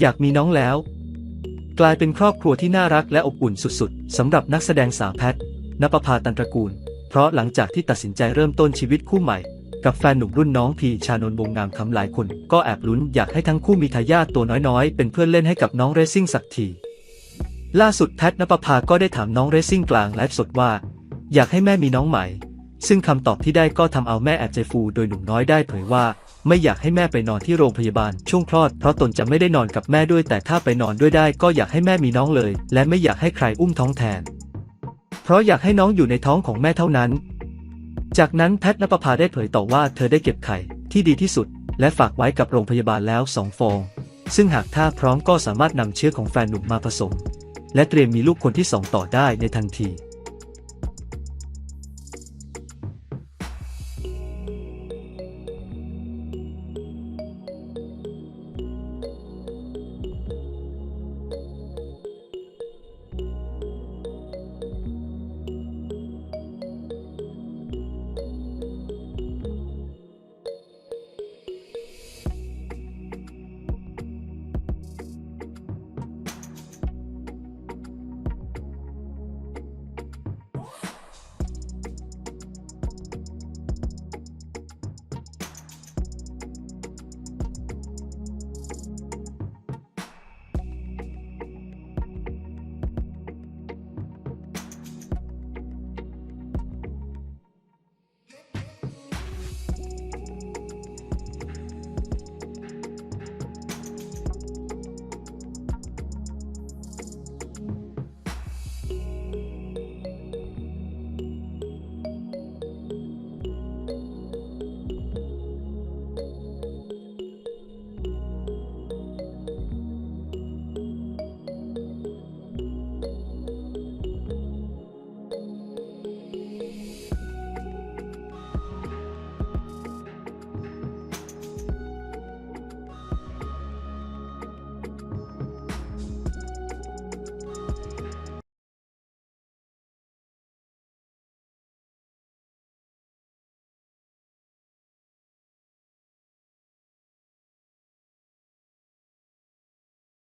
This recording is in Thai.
อยากมีน้องแล้ว กลายเป็นครอบครัวที่น่ารักและอบอุ่นสุดๆสำหรับนักแสดงสาวแพทนปภาตันตระกูล เพราะหลังจากที่ตัดสินใจเริ่มต้นชีวิตคู่ใหม่ กับแฟนหนุ่มรุ่นน้องพีชานนท์วงงามคำหลายคน ก็แอบลุ้นอยากให้ทั้งคู่มีทายาทตัวน้อยๆ เป็นเพื่อนเล่นให้กับน้องเรซซิ่งสักที ล่าสุดแพทนปภาก็ได้ถามน้องเรซซิ่งกลางไลฟ์สดว่า อยากให้แม่มีน้องใหม่ ซึ่งคำตอบที่ได้ก็ทำเอาแม่แอบใจฟูโดยหนุ่มน้อยได้เผยว่า ไม่อยากให้แม่ไปนอนที่โรงพยาบาลช่วงคลอดเพราะตนจะไม่ได้นอนกับแม่ด้วย แต่ถ้าไปนอนด้วยได้ก็อยากให้แม่มีน้องเลย และไม่อยากให้ใครอุ้มท้องแทน เพราะอยากให้น้องอยู่ในท้องของแม่เท่านั้น จากนั้นแพทนปภาได้เผยต่อว่าเธอได้เก็บไข่ที่ดีที่สุด และฝากไว้กับโรงพยาบาลแล้วสองฟอง ซึ่งหากถ้าพร้อมก็สามารถนำเชื้อของแฟนหนุ่มมาผสม และเตรียมมีลูกคนที่สองต่อได้ในทันที